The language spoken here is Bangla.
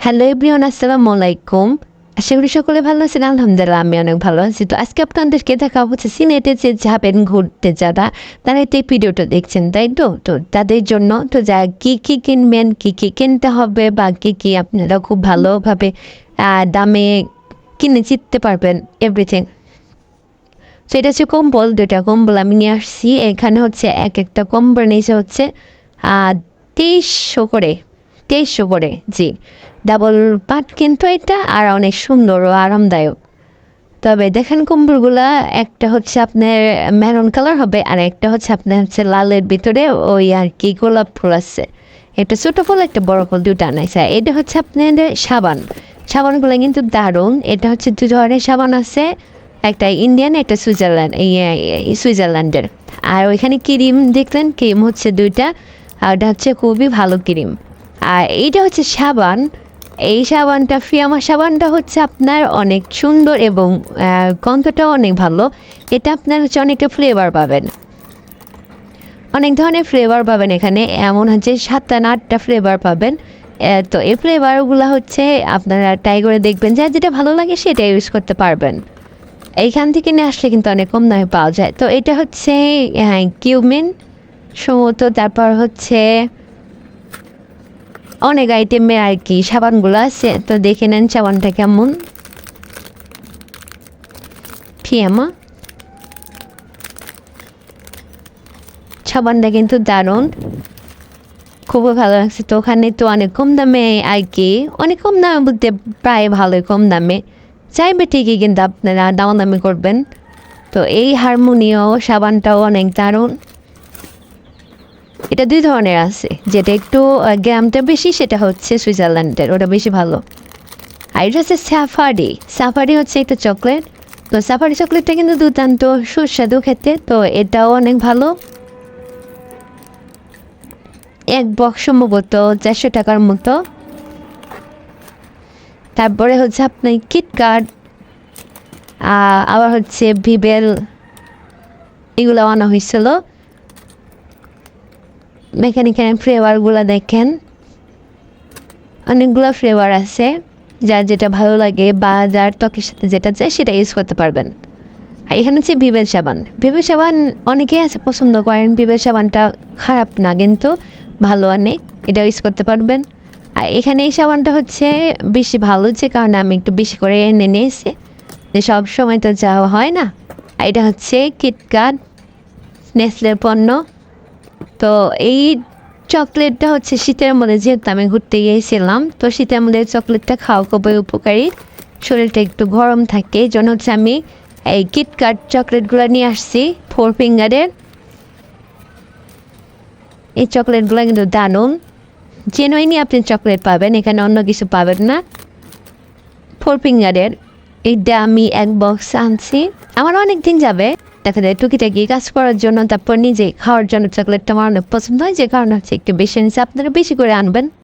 হ্যালো এভরিওয়ান আসসালামু আলাইকুম আশা করি সকলে ভালো আছেন, আলহামদুলিল্লাহ আমি অনেক ভালো আছি। তো আজকে আপনাদেরকে দেখা হচ্ছে সিনেটে যে যাবেন ঘুরতে যারা, তারা এই ভিডিওটা দেখছেন, তাই তো? তো তাদের জন্য তো যা কী কী কিনবেন, কী কী কিনতে হবে বা কী কী আপনারা খুব ভালোভাবে দামে কিনে জিততে পারবেন এভরিথিং তো এটা হচ্ছে কম্বল দুটা কম্বল আমি নিয়ে আসছি। এখানে হচ্ছে এক একটা কম্বল নিচে হচ্ছে তেইশশো করে তেইশশো করে, জি। ডাবল পাট কিন্তু এটা আর অনেক সুন্দর ও আরামদায়ক। তবে দেখেন কম্বলগুলা একটা হচ্ছে আপনার মেরুন কালার হবে আর একটা হচ্ছে আপনার হচ্ছে লালের ভিতরে ওই আর কি গোলাপ ফুল আছে। একটা ছোটো ফুল, একটা বড় ফুল দুটো আনাইছে। এটা হচ্ছে আপনাদের সাবান। সাবানগুলো কিন্তু দারুণ। এটা হচ্ছে দু ধরনের সাবান আছে, একটা ইন্ডিয়ান, একটা সুইজারল্যান্ড সুইজারল্যান্ডের। আর ওইখানে ক্রিম দেখলেন, ক্রিম হচ্ছে দুইটা, আর ওটা হচ্ছে খুবই ভালো ক্রিম। আর এইটা হচ্ছে সাবান। এই সাবানটা, ফিয়ামা সাবানটা হচ্ছে আপনার অনেক সুন্দর এবং গন্ধটাও অনেক ভালো। এটা আপনার হচ্ছে অনেকটা ফ্লেভার পাবেন। অনেক ধরনের ফ্লেভার পাবেন এখানে। এমন হচ্ছে সাতটা না আটটা ফ্লেভার পাবেন। তো এই ফ্লেভারগুলো হচ্ছে আপনারা ট্রাই করে দেখবেন। যা যেটা ভালো লাগে সেটা ইউজ করতে পারবেন। এইখান থেকে নিয়ে আসলে কিন্তু অনেক কম দামে পাওয়া যায়। তো এটা হচ্ছে হ্যাঁ কিউমিন সম্ভবত তারপর হচ্ছে অনেক আইটেমে আর কি, সাবানগুলো আছে, তো দেখে নেন সাবানটা কেমন। ফিয়ামা। সাবানটা কিন্তু দারুণ। খুবই ভালো লাগছে তো, ওখানে তো অনেক কম দামে আর কি, অনেক কম দামে বলতে প্রায় ভালোই কম দামে। চাইবে ঠিকই কিন্তু আপনারা দামাদামি করবেন। তো এই হারমোনিও সাবানটাও অনেক দারুণ। এটা দুই ধরনের আছে। যেটা একটু আহ, গ্রামটা বেশি সেটা হচ্ছে সুইজারল্যান্ডের ওটা বেশি ভালো। আর এটা হচ্ছে সাফারি। সাফারি হচ্ছে একটা চকলেট। তো সাফারি চকলেটটা কিন্তু দুর্দান্ত সুস্বাদু খেতে তো এটাও অনেক ভালো। এক বক্স সম্ভবত চারশো টাকার মতো। তারপরে হচ্ছে আপনার কিটকাট আবার হচ্ছে ভিবেল এগুলো আনা হয়েছিল। মেকানিক্যাল ফ্লেভারগুলো দেখেন। অনেকগুলো ফ্লেভার আছে, যার যেটা ভালো লাগে বা যার ত্বকের সাথে যেটা চায় সেটা ইউজ করতে পারবেন। আর এখানে হচ্ছে ভিভেল সাবান। ভিভেল সাবান অনেকেই আছে পছন্দ করেন ভিভেল সাবানটা খারাপ না, কিন্তু ভালো অনেক এটা ইউজ করতে পারবেন। আর এখানে এই সাবানটা হচ্ছে বেশি ভালো যে কারণে আমি একটু বেশি করে এনে নিয়েছি, যে সব সময় তো যাওয়া হয় না। আর এটা হচ্ছে কিটকাট নেসলের পণ্য। তো এই চকলেটটা হচ্ছে শীতের মধ্যে, যেহেতু আমি ঘুরতে গিয়েছিলাম, তো শীতের মধ্যে চকলেটটা খাওয়া খুবই উপকারী। শরীরটা একটু গরম থাকে এই জন্য হচ্ছে আমি এই কিটকাট চকলেটগুলো নিয়ে আসছি ফোর ফিঙ্গারের এই চকলেটগুলো কিন্তু দানুন জেনুইনই আপনি চকলেট পাবেন, এখানে অন্য কিছু পাবেন না। ফোর ফিঙ্গারের এইটা আমি এক বক্স আনছি। আমার অনেক দিন যাবে। দেখা যায়, টুকিটাকি কাজ করার জন্য, তারপর নিজে খাওয়ার জন্য চকলেটটা আমার পছন্দ হয়, যে কারণে হচ্ছে একটু বেশি নিচে আপনারা বেশি করে আনবেন।